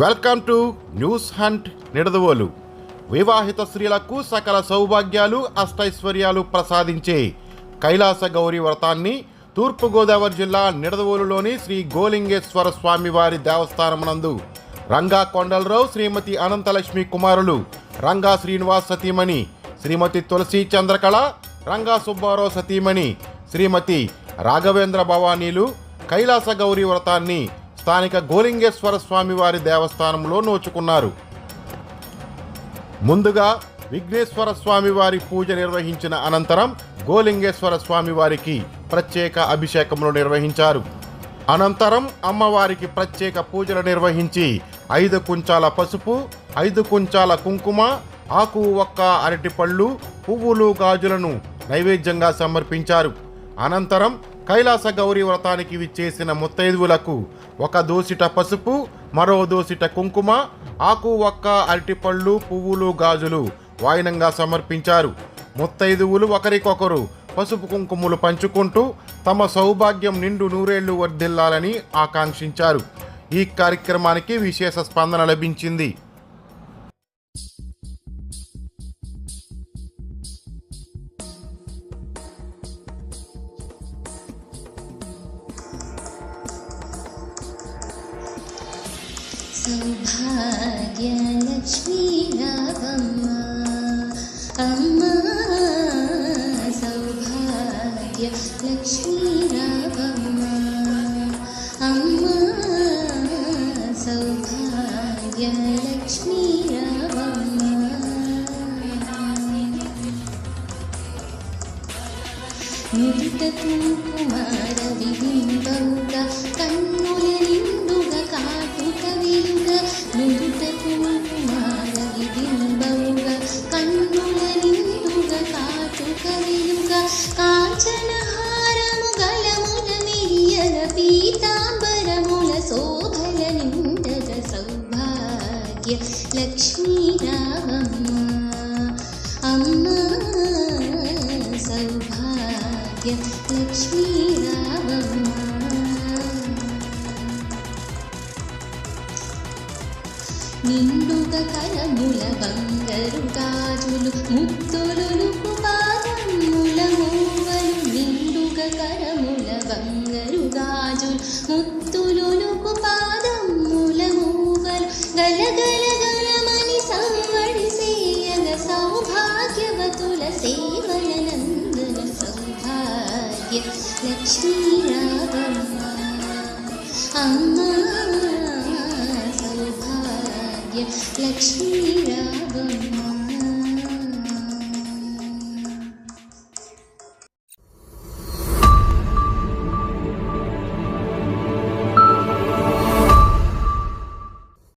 Welcome to news hunt Nidadavolu. వివాహిత స్త్రీలకు సకల సౌభాగ్యాలు అష్టైశ్వర్యాలు ప్రసాదించే కైలాస గౌరీ వ్రతాన్ని తూర్పుగోదావరి జిల్లా నిడదవోలులోని శ్రీ గోలింగేశ్వర స్వామివారి దేవస్థానమునందు రంగా కొండలరావు శ్రీమతి అనంతలక్ష్మి కుమారులు రంగా శ్రీనివాస్ సతీమణి శ్రీమతి తులసి చంద్రకళ రంగా సుబ్బారావు సతీమణి శ్రీమతి రాఘవేంద్ర భవానీలు కైలాస గౌరీ వ్రతాన్ని స్థానిక గోలింగేశ్వర స్వామివారి దేవస్థానంలో నోచుకున్నారు. ముందుగా విఘ్నేశ్వర స్వామివారి పూజ నిర్వహించిన అనంతరం గోలింగేశ్వర స్వామివారికి ప్రత్యేక అభిషేకములు నిర్వహించారు. అనంతరం అమ్మవారికి ప్రత్యేక పూజలు నిర్వహించి ఐదు కుంచాల పసుపు ఐదు కుంచాల కుంకుమ ఆకు ఒక్క అరటిపళ్ళు పువ్వులు గాజులను నైవేద్యంగా సమర్పించారు. అనంతరం కైలాస గౌరీ వ్రతానికి విచ్చేసిన ముత్తైదువులకు ఒక దోసిట పసుపు మరో దోసిట కుంకుమ ఆకు ఒక్క అరటిపళ్ళు పువ్వులు గాజులు వాయినంగా సమర్పించారు. ముత్తైదువులు ఒకరికొకరు పసుపు కుంకుమలు పంచుకుంటూ తమ సౌభాగ్యం నిండు నూరేళ్ళు వర్ధిల్లాలని ఆకాంక్షించారు. ఈ కార్యక్రమానికి విశేష స్పందన లభించింది. సౌభాగ్యలక్ష్మీ రావమ్మ అమ్మ సౌభాగ్య లక్ష్మీ రావమ్మ అమ్మ సౌభాగ్య లక్ష్మీ రావమ్మ నుదుట కుంకుమార విబింబముగా కాటుక వెలుగ హారము గలముల మిరియల పీతాంబరముల శోభల నిండగ సౌభాగ్య లక్ష్మీ రావమ్మ అమ్మ సౌభాగ్య లక్ష్మీ రావమ్మ కరముల బంగారు గాజులు ముత్తులుకు సౌభాగ్యవతుల సేవల నందన సౌభాగ్య లక్ష్మీ రావమ్మ అమ్మ సౌభాగ్య లక్ష్మీ రావమ్మ